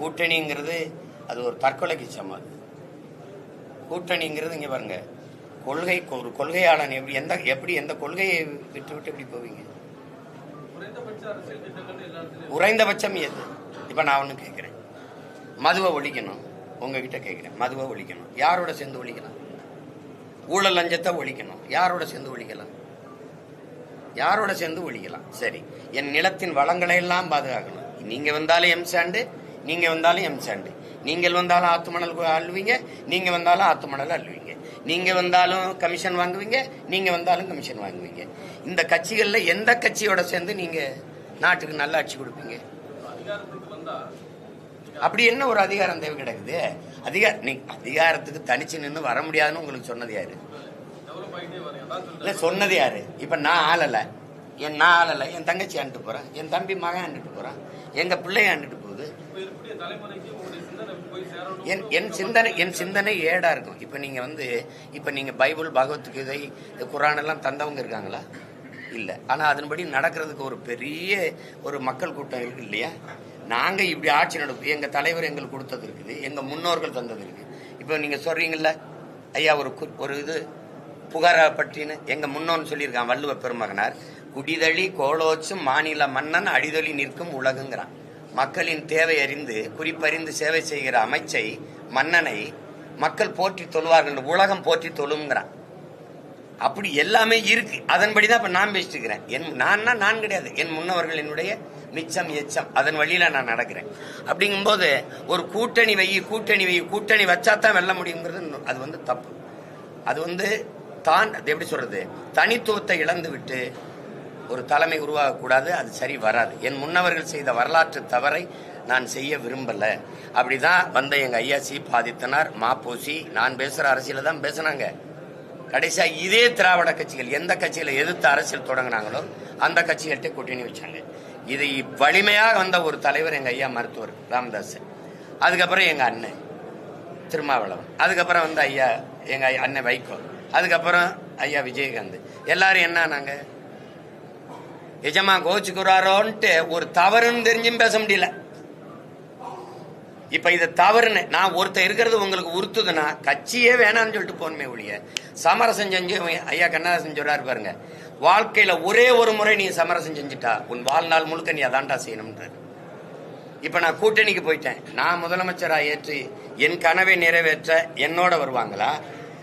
கூட்டணிங்கிறது அது ஒரு தற்கொலைக்கு சமம். அது கூட்டணிங்கிறது இங்க பாருங்க கொள்கை ஒரு கொள்கையாளன் எப்படி எந்த எப்படி எந்த கொள்கையை விட்டு விட்டு எப்படி போவீங்க? குறைந்தபட்சம் எது? இப்ப நான் ஒண்ணு கேட்கிறேன் மதுவை ஒழிக்கணும். உங்ககிட்ட கேட்கிறேன் மதுவை ஒழிக்கணும். யாரோட சேர்ந்து ஒழிக்கலாம்? ஊழல் லஞ்சத்தை ஒழிக்கணும். யாரோட சேர்ந்து ஒழிக்கலாம்? யாரோட சேர்ந்து ஒழிக்கலாம்? சரி. என் நிலத்தின் வளங்களை எல்லாம் பாதுகாக்கணும். நீங்க வந்தாலும் எம்சாண்டு நீங்கள் நீங்க வந்தாலும் எம்சாண்டு நீங்கள் வந்தாலும் ஆத்து மணல் அள்ளுவீங்க நீங்க வந்தாலும் ஆத்து மணல் அள்ளுவீங்க. நீங்க வந்தாலும் கமிஷன் வாங்குவீங்க நீங்க வந்தாலும் கமிஷன் வாங்குவீங்க. இந்த கட்சிகளில் எந்த கட்சியோட சேர்ந்து நீங்க நாட்டுக்கு நல்ல ஆட்சி கொடுப்பீங்க? அப்படி என்ன ஒரு அதிகாரம் தேவை கிடக்குது? அதிகார நீ அதிகாரத்துக்கு தனிச்சு நின்று வர முடியாதுன்னு உங்களுக்கு சொன்னது யாரு? இல்லை இல்ல சொன்னது யாரு? இப்ப நான் ஆளல. என் நான் ஆளல. என் தங்கச்சி ஆண்டுட்டு போறேன். என் தம்பி மகன் ஆண்டுட்டு போறான். எங்க பிள்ளைய ஆண்டுட்டு போகுது என் என் சிந்தனை என் சிந்தனை ஏடா இருக்கும். இப்ப நீங்க வந்து இப்ப நீங்க பைபிள் பகவத்கீதை குரான் எல்லாம் தந்தவங்க இருக்காங்களா? இல்ல. ஆனா அதன்படி நடக்கிறதுக்கு ஒரு பெரிய ஒரு மக்கள் கூட்டம் இருக்கு இல்லையா? நாங்க இப்படி ஆட்சி நடக்கும். எங்க தலைவர் எங்களுக்கு கொடுத்தது இருக்குது. எங்க முன்னோர்கள் தந்தது இருக்கு. இப்ப நீங்க சொல்றீங்கல்ல ஐயா ஒரு ஒரு இது புகாரா பற்றின்னு எங்க முன்னோன்னு சொல்லியிருக்கான் வள்ளுவ பெருமகனார் குடிதழி கோலோச்சும் மாநில மன்னன் அடிதொலி நிற்கும் உலகுங்கிறான். மக்களின் தேவை அறிந்து குறிப்பறிந்து சேவை செய்கிற அமைச்சை மன்னனை மக்கள் போற்றி தொழுவார்கள் உலகம் போற்றி தொழுங்கிறான் அப்படி எல்லாமே இருக்கு. அதன்படிதான் இப்போ நான் பேசிட்டு இருக்கிறேன் என் நான்னா நான் கிடையாது. என் முன்னவர்கள் என்னுடைய மிச்சம் எச்சம். அதன் வழியில நான் நடக்கிறேன். அப்படிங்கும்போது ஒரு கூட்டணி வை கூட்டணி வை கூட்டணி வச்சா தான் வெல்ல முடியுங்கிறது அது வந்து தப்பு. அது வந்து தான் அது எப்படி சொல்றது? தனித்துவத்தை இழந்து விட்டு ஒரு தலைமை உருவாகக்கூடாது அது சரி வராது. என் முன்னவர்கள் செய்த வரலாற்று தவறை நான் செய்ய விரும்பல. அப்படிதான் வந்த எங்க ஐயா சி பாதித்தனார் மாப்போசி நான் பேசுற அரசியல தான் பேசுனாங்க. கடைசியா இதே திராவிட கட்சிகள் எந்த கட்சியில எதிர்த்து அரசியல் தொடங்கினாங்களோ அந்த கட்சிகள்கிட்ட கூட்டணி வச்சாங்க. இதை வலிமையாக வந்த ஒரு தலைவர் எங்க ஐயா மருத்துவர் ராமதாஸ். அதுக்கப்புறம் எங்க அண்ணன் திருமாவளவன். அதுக்கப்புறம் வந்து ஐயா எங்க ஐயா அண்ணன் வைகோ. அதுக்கப்புறம் ஐயா விஜயகாந்த். எல்லாரும் என்ன நாங்க எஜமா கோச்சுக்கிறாரோன்ட்டு ஒரு தவறுன்னு தெரிஞ்சும் பேச முடியல. இப்ப இது தவறுன்னு நான் ஒருத்தர் இருக்கிறது உங்களுக்கு உறுத்துதுன்னா கட்சியே வேணாம்னு சொல்லிட்டு போகணுமே ஒழிய சமரசம் செஞ்சு ஐயா கண்ணதாசன் சொல்றாரு பாருங்க வாழ்க்கையில ஒரே ஒரு முறை நீ சமரசம் செஞ்சுட்டா உன் வாழ்நாள் முழுக்க நீ அதான்டா செய்யணும்ன்றாரு. இப்ப நான் கூட்டணிக்கு போயிட்டேன் நான் முதலமைச்சரா ஏற்றி என் கனவை நிறைவேற்ற என்னோட வருவாங்களா?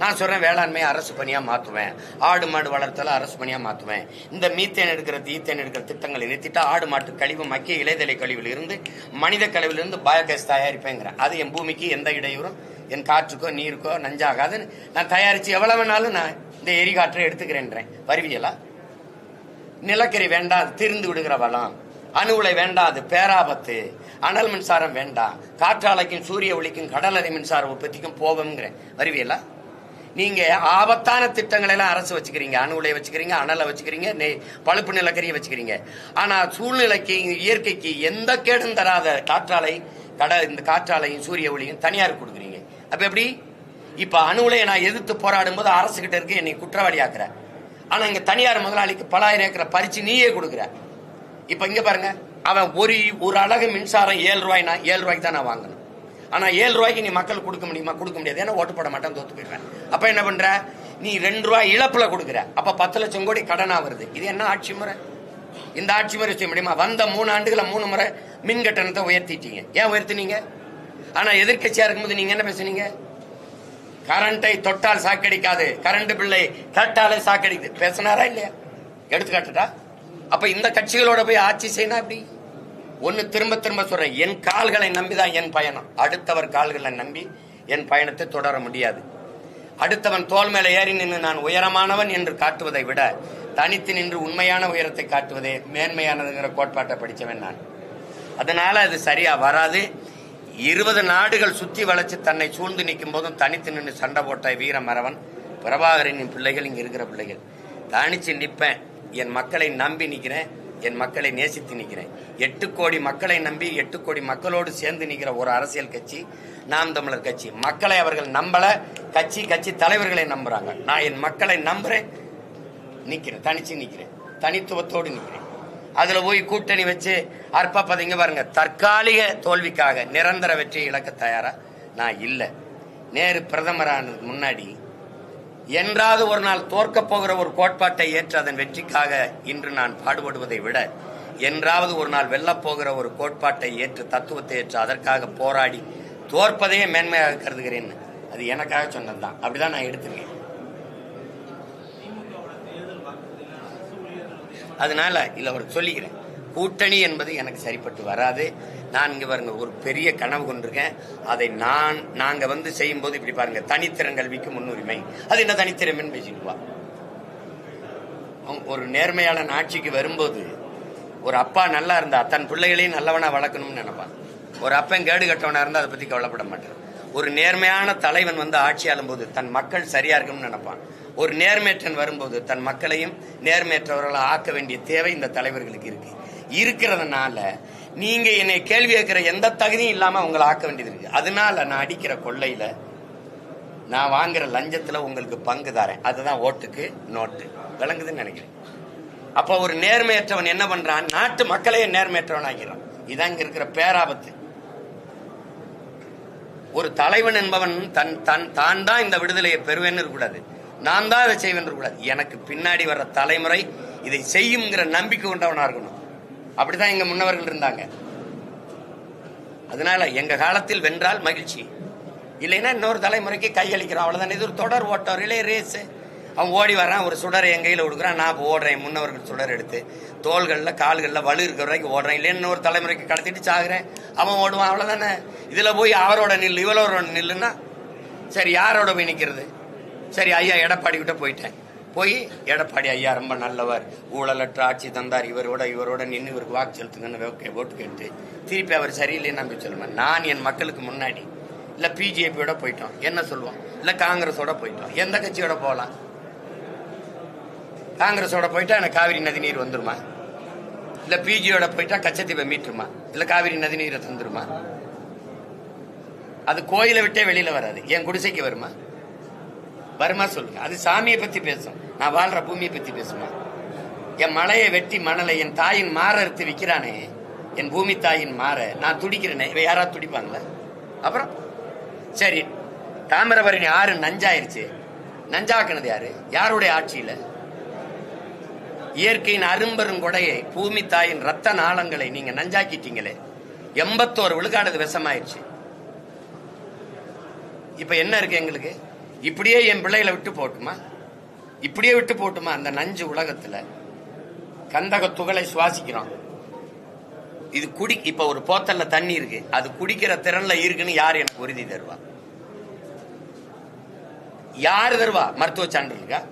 நான் சொல்றேன் வேளாண்மையை அரசு பணியா மாத்துவேன். ஆடு மாடு வளர்த்தல அரசு பணியா மாத்துவேன். இந்த மீத்தேன் எடுக்கிறது ஈத்தேன் எடுக்கிற திட்டங்களை நிறுத்திட்டு ஆடு மாட்டு கழிவு மக்கிய இலைதலை கழிவுல இருந்து மனித கழிவுலிருந்து பயோகேஸ் தயாரிப்பேங்கிறேன் அது என் பூமிக்கு எந்த இடையூறும் என் காற்றுக்கோ நீருக்கோ நஞ்சாகாதுன்னு நான் தயாரிச்சு எவ்வளவு வேணாலும் நான் இந்த எரிகாற்றை எடுத்துக்கிறேன்றேன். வருவியலா நிலக்கரி வேண்டாம் அது திருந்து விடுகிற வளம். அணு உலை வேண்டாம் அது பேராபத்து. அனல் மின்சாரம் வேண்டாம் காற்றாலைக்கும் சூரிய ஒளிக்கும் கடலறை மின்சார உற்பத்திக்கும் போவோம்ங்கிறேன். வருவியலா நீங்க ஆபத்தான திட்டங்களை எல்லாம் அரசு வச்சுக்கிறீங்க. அணு உலையை வச்சுக்கிறீங்க அனலை வச்சுக்கிறீங்க பழுப்பு நிலக்கரியை வச்சுக்கிறீங்க. ஆனா சூழ்நிலைக்கு இயற்கைக்கு எந்த கேடும் தராத காற்றாலை கட இந்த காற்றாலையும் சூரிய ஒளியும் தனியார் கொடுக்குறீங்க. அப்ப எப்படி? இப்ப அணு உலையை நான் எதிர்த்து போராடும் போது அரசு கிட்ட இருக்கு என்னை குற்றவாளி ஆக்குற ஆனா இங்க தனியார் முதலாளிக்கு பலாயிரம் ஏக்கரை பறிச்சு நீயே கொடுக்குற. இப்ப இங்க பாருங்க அவன் ஒரு ஒரு அழகு மின்சாரம் ஏழு ரூபாய்னா ஏழு ரூபாய்க்கு தான் நான் வாங்கணும். ஆனால் ஏழு ரூபாய்க்கு நீ மக்கள் கொடுக்க முடியுமா? கொடுக்க முடியாது. ஏன்னா ஓட்டு போட மாட்டேன் தோத்து போயிடுறேன். அப்போ என்ன பண்ணுற நீ ரெண்டு ரூபாய் இழப்பில் கொடுக்குற. அப்போ பத்து லட்சம் கோடி கடனாக வருது. இது என்ன ஆட்சி முறை? இந்த ஆட்சி முறை செய்ய முடியுமா? வந்த மூணு ஆண்டுகளை மூணு முறை மின் கட்டணத்தை உயர்த்திட்டீங்க. ஏன் உயர்த்தினீங்க? ஆனால் எதிர்கட்சியாக இருக்கும்போது நீங்கள் என்ன பேசுனீங்க? கரண்டை தொட்டால் சாக்கடிக்காது. கரண்ட் பில்லை கேட்டாலே சாக்கடிக்குது. பேசினாரா இல்லையா? எடுத்துக்காட்டுட்டா அப்ப இந்த கட்சிகளோட போய் ஆட்சி செய்யணும் அப்படி ஒன்னு திரும்ப திரும்ப சொல்றேன். என் கால்களை நம்பிதான் என் பயணம். அடுத்தவர் கால்களை நம்பி என் பயணத்தை தொடர முடியாது. அடுத்தவன் தோல் மேல ஏறி நின்று நான் உயரமானவன் என்று காட்டுவதை விட தனித்து நின்று உண்மையான உயரத்தை காட்டுவதே மேன்மையானதுங்கிற கோட்பாட்டை படித்தவன் நான். அதனால அது சரியா வராது. இருபது நாடுகள் சுத்தி வளைச்சு தன்னை சூழ்ந்து நிற்கும் போதும் தனித்து நின்று சண்டை போட்ட வீர மறவன் பிரபாகரனின் பிள்ளைகள் இங்க இருக்கிற பிள்ளைகள். தனிச்சு நிற்பேன் என் மக்களை நம்பி நிற்கிறேன் என் மக்களை நேசித்து நிற்கிறேன். எட்டு கோடி மக்களை நம்பி எட்டு கோடி மக்களோடு சேர்ந்து நிற்கிற ஒரு அரசியல் கட்சி நாம் தமிழர் கட்சி. மக்களை அவர்கள் நம்பல கட்சி கட்சி தலைவர்களை நம்புறாங்க. நான் என் மக்களை நம்புறேன் நிற்கிறேன் தனிச்சு நிற்கிறேன் தனித்துவத்தோடு நிற்கிறேன். அதுல போய் கூட்டணி வச்சு அற்ப பதங்க பாருங்க. தற்காலிக தோல்விக்காக நிரந்தர வெற்றி இழக்க தயாரா? நான் இல்லை. நேரு பிரதமரானது முன்னாடி என்றாவது ஒரு நாள் தோற்கப் போகிற ஒரு கோட்பாட்டை ஏற்று அதன் வெற்றிக்காக இன்று நான் பாடுபடுவதை விட என்றாவது ஒரு நாள் வெல்லப்போகிற ஒரு கோட்பாட்டை ஏற்று தத்துவத்தை ஏற்று அதற்காக போராடி தோற்பதையே மேன்மையாக கருதுகிறேன். அது எனக்காக சொன்னதுதான். அப்படிதான் நான் எடுத்திருக்கேன். அதனால இல்ல ஒரு சொல்லிக்கிறேன். கூட்டணி என்பது எனக்கு சரிப்பட்டு வராது. நான் இங்க பாருங்க ஒரு பெரிய கனவு கொண்டிருக்கேன். அதை நான் நாங்க வந்து செய்யும்போது இப்படி பாருங்க தனித்திறன் கல்விக்கு முன்னுரிமை. அது என்ன தனித்திறமைன்னு பேசிக்குவா ஒரு நேர்மையாளன் ஆட்சிக்கு வரும்போது ஒரு அப்பா நல்லா இருந்தா தன் பிள்ளைகளையும் நல்லவனா வளர்க்கணும்னு நினைப்பான். ஒரு அப்பன் கேடு கட்டவனா இருந்தா அதை பத்தி கவலைப்பட மாட்டான். ஒரு நேர்மையான தலைவன் வந்து ஆட்சி ஆளும்போது தன் மக்கள் சரியா இருக்கணும்னு நினைப்பான். ஒரு நேர்மையற்றன் வரும்போது தன் மக்களையும் நேர்மையற்றவர்களை ஆக்க வேண்டிய தேவை இந்த தலைவர்களுக்கு இருக்கு. இருக்கிறதுனால நீங்க என்னை கேள்வி கேட்கிற எந்த தகுதியும் இல்லாம உங்களை ஆக்க வேண்டியது இருக்கு. அதனால நான் அடிக்கிற கொள்ளையில நான் வாங்குற லஞ்சத்துல உங்களுக்கு பங்கு தரேன். அதுதான் ஓட்டுக்கு நோட்டு. விளங்குதுன்னு நினைக்கிறேன். அப்ப ஒரு நேர்மையற்றவன் என்ன பண்றான்? நாட்டு மக்களையே நேர்மையற்றவன் ஆகிறான் இதான் இங்க இருக்கிற பேராபத்து. ஒரு தலைவன் என்பவன் தன் தன் தான் தான் இந்த விடுதலையை பெறுவேன்னு இருக்கக்கூடாது. நான் தான் இதை செய்வேன் இருக்கக்கூடாது. எனக்கு பின்னாடி வர்ற தலைமுறை இதை செய்யுங்கிற நம்பிக்கை கொண்டவனா இருக்கணும். அப்படிதான் எங்க முன்னவர்கள் இருந்தாங்க. அதனால எங்க காலத்தில் வென்றால் மகிழ்ச்சி. இல்லைன்னா இன்னொரு தலைமுறைக்கு கையளிக்கிறோம் அவ்வளவுதான். இது ஒரு தொடர் ஓட்டம். Relay race. அவன் ஓடி வரான் ஒரு சுடரை என் கையில் கொடுக்குறான். நான் ஓடுறேன். முன்னவர்கள் சுடர் எடுத்து தோள்களில் கால்களில் வலு இருக்கிற வரைக்கும் ஓடுறேன். இல்லைன்னு இன்னொரு தலைமுறைக்கு கடத்திட்டு சாகுறேன். அவன் ஓடுவான். அவ்வளோதானே இதில் போய் அவரோட நில் இவளோட நில்லுன்னா சரி யாரோட போய் நிற்கிறது சரி ஐயா எடப்பாடி கிட்ட போயிட்டேன். போய் எடப்பாடி ஐயா ரொம்ப நல்லவர். ஊழலற்ற ஆட்சி தந்தார். இவரோட இவரோட நின்று இவருக்கு வாக்கு செலுத்துங்கன்னு ஓகே ஓட்டு கேட்டு. திருப்பி அவர் சரியில்லைன்னு நம்பி சொல்லுவேன் நான் என் மக்களுக்கு முன்னாடி இல்லை பிஜேபியோட போயிட்டோம். என்ன சொல்லுவோம்? இல்லை காங்கிரஸோட போயிட்டோம். எந்த கட்சியோட போகலாம் காங்கிரஸோட போயிட்டா எனக்கு காவிரி நதி நீர் வந்துருமா? இல்லை பிஜியோட போயிட்டா கச்சத்தீவை மீட்டுருமா? இல்லை காவிரி நதி நீரை தந்துருமா? அது கோயிலை விட்டே வெளியில் வராது. என் குடிசைக்கு வருமா? வருமா சொல்லுங்க. அது சாமியை பத்தி பேசும். நான் வாழ்ற பூமியை பத்தி பேசுமா? என் மலையை வெட்டி மணலை என் தாயின் மாற அறுத்து விற்கிறானே என் பூமி தாயின் மாற நான் துடிக்கிறேனே. இவ யாராவது துடிப்பாங்களா? அப்புறம்? சரி. தாமிரபரணி ஆறு நஞ்சாயிருச்சு. நஞ்சாக்குனது யாரு? யாருடைய ஆட்சியில? இயற்கையின் அரும்பெருங்கொடையை பூமி தாயின் ரத்த நாளங்களை நீங்க நஞ்சாக்கிட்டீங்களே. எண்பத்தோரு விழுக்காடு விஷமாயிருச்சு. இப்ப என்ன இருக்கு எங்களுக்கு? இப்படியே என் பிள்ளைகளை விட்டு போட்டுமா இப்படியே விட்டு போட்டுமா அந்த நஞ்சு உலகத்துல கந்தக துகளை சுவாசிக்கிறோம். இது குடி இப்ப ஒரு போத்தல்ல தண்ணி இருக்கு. அது குடிக்கிற திறன்ல இருக்குன்னு யார் எனக்கு உறுதி தருவா? யார் தருவா? மருத்துவ சான்று இருக்கா?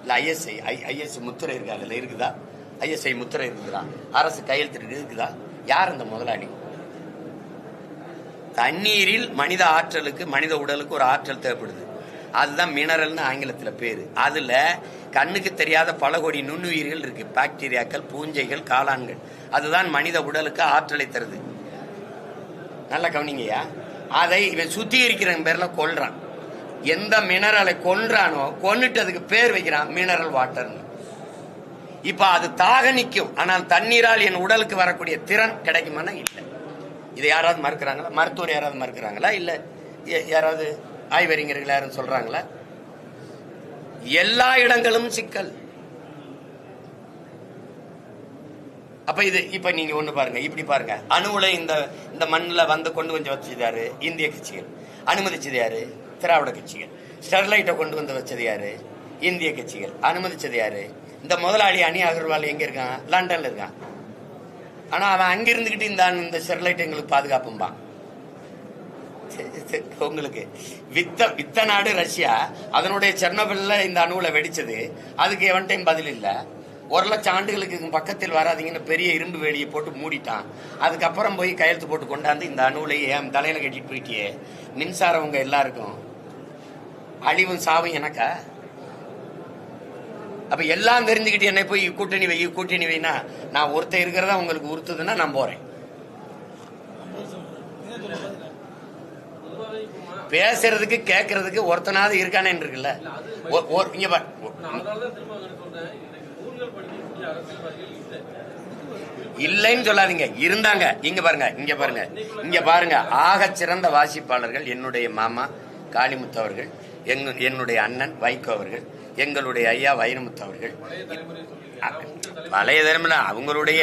இல்ல ஐஎஸ்ஐ ஐஎஸ் முத்திரை இருக்கா? அதுல இருக்குதா? ஐஎஸ்ஐ முத்திரை இருக்குதா? அரசு கையெழுத்து இருக்குதா? யார் அந்த முதலாளி? தண்ணீரில் மனித ஆற்றலுக்கு மனித உடலுக்கு ஒரு ஆற்றல் தேவைப்படுது. அதுதான் மினரல்னு ஆங்கிலத்தில் பேர். அதில் கண்ணுக்கு தெரியாத பல கோடி நுண்ணுயிர்கள் இருக்கு. பாக்டீரியாக்கள் பூஞ்சைகள் காளான்கள். அதுதான் மனித உடலுக்கு ஆற்றலை தருது. நல்ல கவனிங்கய்யா? அதை இவன் சுத்திகரிக்கிற பேரில் கொள்றான் எந்த மினரலை கொன்றானோ கொன்னுட்டு அதுக்கு பேர் வைக்கிறான் மினரல் வாட்டர்னு இப்ப அது தாக நிற்கும் ஆனால் தண்ணீரால் என் உடலுக்கு வரக்கூடிய திறன் கிடைக்குமானா இல்லை. இதை யாராவது மறுக்கிறாங்களா? மருத்துவர் யாராவது மறுக்கிறாங்களா? இல்லை யாராவது ஆய்வறிஞர்கள் யாரும் சொல்றாங்களா? எல்லா இடங்களும் சிக்கல். அப்ப இது இப்ப நீங்க ஒண்ணு பாருங்க இப்படி பாருங்க. அணுவுல இந்த இந்த மண்ணில் வந்து கொண்டு வந்து வச்சது யாரு? இந்திய கட்சிகள். அனுமதிச்சது யாரு? திராவிட கட்சிகள். ஸ்டெர்லைட்டை கொண்டு வந்து வச்சது யாரு? இந்திய கட்சிகள். அனுமதிச்சது யாரு? இந்த முதலாளி அணி அகர்வால் எங்க இருக்கான்? லண்டன்ல இருக்கான். ஆனா அவன் அங்கிருந்துகிட்டு இந்த இந்த ஸ்டெர்லைட் எங்களுக்கு பாதுகாப்பும்பான். உங்களுக்கு. வித்த வித்த நாடு ரஷ்யா. அதனுடைய செர்னபில்ல இந்த அணுவில் வெடிச்சது. அதுக்கு எவன் டைம் பதில் இல்ல. ஒரு லட்சம் ஆண்டுகளுக்கு பக்கத்தில் வராதீங்கன்னு பெரிய இரும்பு வேலியை போட்டு மூடிட்டான். அதுக்கப்புறம் போய் கையெழுத்து போட்டு கொண்டாந்து இந்த அணுவுலையே என் தலையில கட்டிட்டு போயிட்டியே? மின்சாரம் உங்க எல்லாருக்கும். அழிவும் சாவும் எனக்கா? அப்ப எல்லாம் தெரிஞ்சுக்கிட்டு என்னை போய் கூட்டணி வை கூட்டணி வைனா நான் ஒருத்தன் இருக்கிறதா உங்களுக்கு உறுத்துதுன்னா நான் போறேன். பேசுறதுக்கு கேட்கறதுக்கு ஒருத்தனாவது இருக்கானே இருக்குல்ல இங்க இல்லைன்னு சொல்லாதீங்க. இருந்தாங்க. இங்க பாருங்க இங்க பாருங்க. இங்க பாருங்க. ஆக சிறந்த வாசிப்பாளர்கள் என்னுடைய மாமா காளிமுத்து அவர்கள் என்னுடைய அண்ணன் வைகோ அவர்கள் எங்களுடைய ஐயா வைரமுத்து அவர்கள். பழைய தலைமுறை அவங்களுடைய